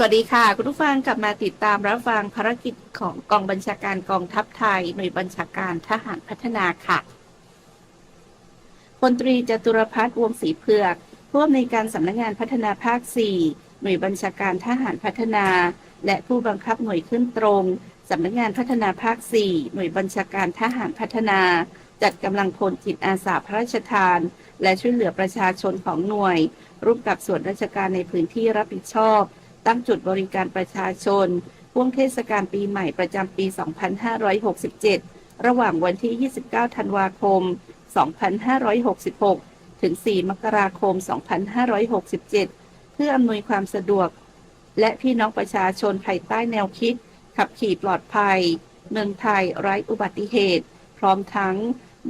สวัสดีค่ะ คุณผู้ฟังกลับมาติดตามรับฟังภารกิจของกองบัญชาการกองทัพไทย หน่วยบัญชาการทหารพัฒนาค่ะพลตรีจตุรพัฒน์วงศรีเผือกผู้อำนวยการสำนักงานพัฒนาภาค 4 หน่วยบัญชาการทหารพัฒนา และผู้บังคับหน่วยขึ้นตรงสำนักงานพัฒนาภาค 4 หน่วยบัญชาการทหารพัฒนา จัดกำลังพลจิตอาสาพระราชทาน และช่วยเหลือประชาชนของหน่วย ร่วมกับส่วนราชการในพื้นที่รับผิดชอบ ตั้งจุดบริการประชาชนพ่วงเทศกาลปีใหม่ประจำปี 2567 ระหว่างวันที่ 29 ธันวาคม 2566 ถึง 4 มกราคม 2567 เพื่ออำนวยความสะดวก และพี่น้องประชาชนภายใต้แนวคิด ขับขี่ปลอดภัย เมืองไทยไร้อุบัติเหตุ พร้อมทั้ง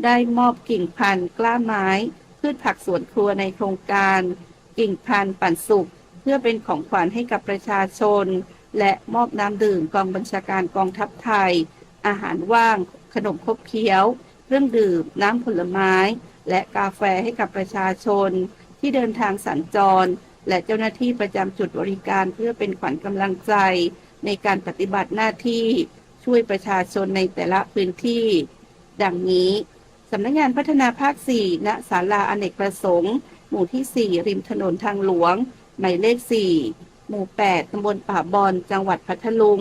ได้มอบกิ่งพันธุ์กล้าไม้ พืชผักสวนครัวในโครงการ กิ่งพันธุ์ปั่นสุข พื่อเป็นของขวัญให้กับประชาชน และมอบน้ำดื่มกองบัญชาการกองทัพไทย อาหารว่าง ขนมครบเคี้ยว เครื่องดื่ม น้ำผลไม้ และกาแฟให้กับประชาชน ที่เดินทางสัญจร และเจ้าหน้าที่ประจำจุดบริการเพื่อเป็นขวัญกำลังใจ ในการปฏิบัติหน้าที่ช่วยประชาชนในแต่ละพื้นที่ ดังนี้สำนักงานพัฒนาภาค 4 ณ ศาลาอเนกประสงค์ หมู่ที่ 4 ริมถนนทางหลวง หมายเลข 4 หมู่ 8 ตำบลป่าบอน จังหวัดพัทลุง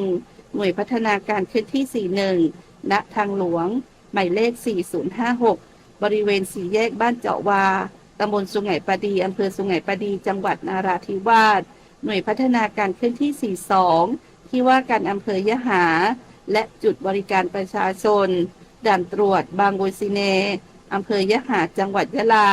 หน่วยพัฒนาการเคลื่อนที่ 41 ณ ทางหลวง หมายเลข 4056 บริเวณสี่แยกบ้านเจาะวา ตำบลสุไหงปดี อำเภอสุไหงปดี จังหวัดนาราธิวาส หน่วยพัฒนาการเคลื่อนที่ 42 ที่ว่าการอำเภอยะหา และจุดบริการประชาชน ด่านตรวจ บางโบวซีเน อำเภอยะหา จังหวัดยะลา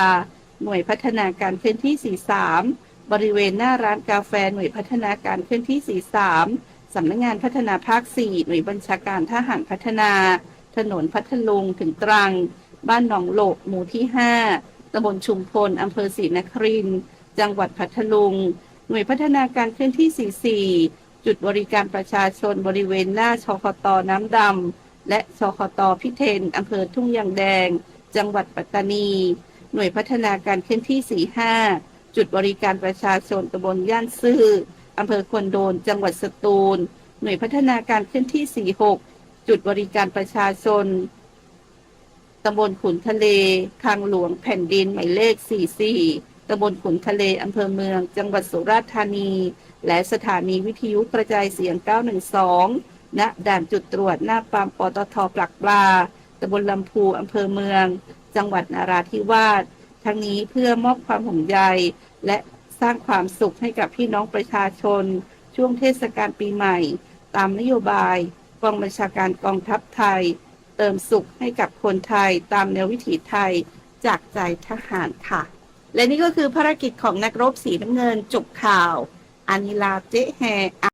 หน่วยพัฒนาการเคลื่อนที่ 43 บริเวณหน้าร้านกาแฟหน่วยพัฒนาการเคลื่อนที่ 43 สำนักงงานพัฒนาภาค 4 หน่วยบัญชาการทหารพัฒนา ถนนพัทลุงถึงตรัง บ้านหนองโลกหมู่ที่ 5ตำบลชุมพลอำเภอศรีนครินจังหวัดพัทลุง หน่วยพัฒนาการเคลื่อนที่ 44 จุดบริการประชาชนบริเวณหน้าชคตน้ำดำและชคตพิเทนอำเภอทุ่งยางแดง จังหวัดปัตตานี หน่วยพัฒนาการเคลื่อนที่ 45 จุดบริการประชาชนตำบลย่านซื่ออำเภอควนโดน จังหวัดสตูล หน่วยพัฒนาการเคลื่อนที่ 46 จุดบริการประชาชนตำบลขุนทะเล ทางหลวงแผ่นดินหมายเลข 44 ตำบลขุนทะเล อำเภอเมือง จังหวัดสุราษฎร์ธานี และสถานีวิทยุกระจายเสียง 912 ณ ด่านจุดตรวจหน้าปั๊มปตทปลักปลา ตำบลลำพู อำเภอเมือง จังหวัดนาราธิวาส ทั้งนี้เพื่อมอบความห่วงใยและสร้างความสุขให้กับพี่น้องประชาชน ช่วงเทศกาลปีใหม่ ตามนโยบายกองบัญชาการกองทัพไทย เติมสุขให้กับคนไทยตามแนววิถีไทยจากใจทหารค่ะ และนี่ก็คือภารกิจของนักรบสีน้ำเงินจบข่าวอานิลาเจ๊แฮ